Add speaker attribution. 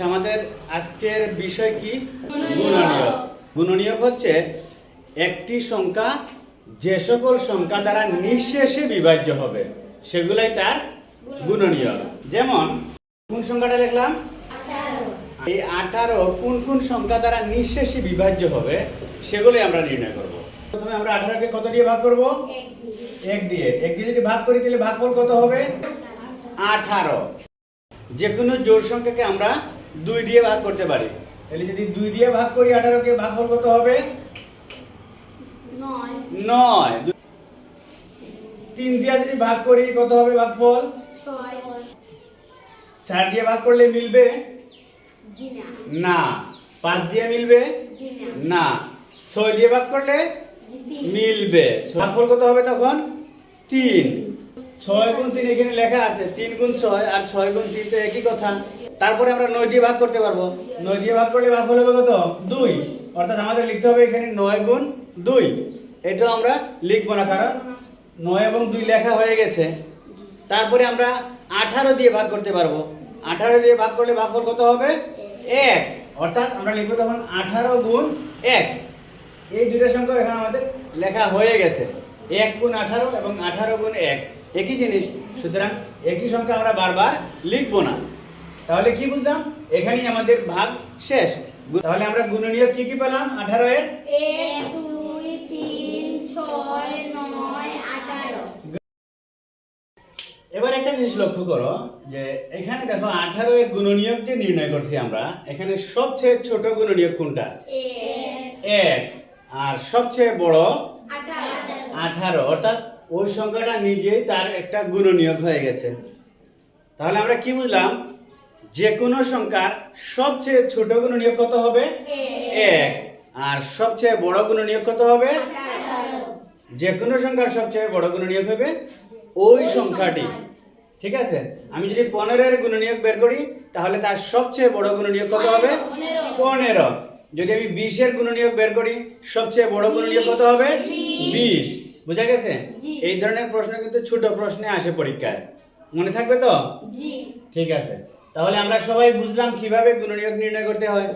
Speaker 1: আচ্ছা আমাদের আজকের বিষয় কি? গুণনীয়ক। গুণনীয়ক হচ্ছে একটি সংখ্যা যে সকল সংখ্যা দ্বারা নিঃশেষে বিভাজ্য হবে সেগুলাই তার গুণনীয়ক। যেমন কোন সংখ্যাটা লিখলাম এই আঠারো কোন কোন সংখ্যা দ্বারা নিঃশেষে বিভাজ্য হবে সেগুলোই আমরা নির্ণয় করব। প্রথমে আমরা আঠারোকে কত দিয়ে ভাগ করব? এক দিয়ে। এক দিয়ে যদি ভাগ করি তাহলে ভাগফল কত হবে? আঠারো। যে কোনো জোড় সংখ্যাকে আমরা দুই দিয়ে ভাগ করতে পারি। তাহলে যদি দুই দিয়ে ভাগ করি আঠারোকে ভাগফল কত হবে?
Speaker 2: নয়।
Speaker 1: তিন দিয়ে যদি ভাগ করি কত হবে ভাগফল? চার দিয়ে ভাগ করলে মিলবে?
Speaker 2: না।
Speaker 1: পাঁচ দিয়ে মিলবে?
Speaker 2: না।
Speaker 1: ছয় দিয়ে ভাগ করলে? মিলবে। ভাগফল কত হবে তখন? তিন। ছয় গুণ তিন এখানে লেখা আছে। তিন গুণ ছয় আর ছয় গুণ তিন তো একই কথা। তারপরে আমরা নয় দিয়ে ভাগ করতে পারব। নয় দিয়ে ভাগ করলে ভাগফল হবে কত? দুই। অর্থাৎ আমাদের লিখতে হবে এখানে নয় গুণ দুই। এটা আমরা লিখব না, কারণ নয় এবং দুই লেখা হয়ে গেছে। তারপরে আমরা আঠারো দিয়ে ভাগ করতে পারব। আঠারো দিয়ে ভাগ করলে ভাগফল কত হবে? এক। অর্থাৎ আমরা লিখব তখন আঠারো গুণ এক। এই দুইটা সংখ্যা এখানে আমাদের লেখা হয়ে গেছে। এক গুণ আঠারো এবং আঠারো গুণ এক। একই জিনিস। সুতরাং একই সংখ্যা আমরা বারবার লিখব না। তাহলে কি বুঝলাম? এখানেই আমাদের ভাগ শেষ। তাহলে আমরা গুণনীয়ক কি কি পেলাম? আঠারো এর?
Speaker 2: দুই তিন ছয় নয় আঠারো।
Speaker 1: এবার একটা জিনিস লক্ষ্য করো যে এখানে দেখো আঠারো এর গুণনীয়ক যে নির্ণয় করছি আমরা এখানে সবচেয়ে ছোট গুণনীয়ক কোনটা?
Speaker 2: এক।
Speaker 1: আর সবচেয়ে বড়?
Speaker 2: আঠারো।
Speaker 1: আঠারো। অর্থাৎ ওই সংখ্যাটা নিজেই তার একটা গুণনীয়ক হয়ে গেছে। তাহলে আমরা কি বুঝলাম? যে কোনো সংখ্যার সবচেয়ে ছোট গুণনীয়ক কত হবে? এক। আর সবচেয়ে বড় গুণনীয়ক কত হবে? যে কোনো সংখ্যার সবচেয়ে বড় গুণনীয়ক হবে ওই সংখ্যাটি। ঠিক আছে? আমি যদি পনেরোর গুণনীয়ক বের করি তাহলে তার সবচেয়ে বড় গুণনীয়ক কত হবে?
Speaker 2: পনেরো।
Speaker 1: যদি আমি বিশের গুণনীয়ক বের করি সবচেয়ে বড় গুণনীয়ক কত হবে? বিশ। বুঝা গেছে? এই ধরনের প্রশ্ন কিন্তু ছোট প্রশ্নে আসে পরীক্ষায়। মনে থাকবে তো? ঠিক আছে। তাহলে আমরা সবাই বুঝলাম কীভাবে গুণনীয়ক নির্ণয় করতে হয়।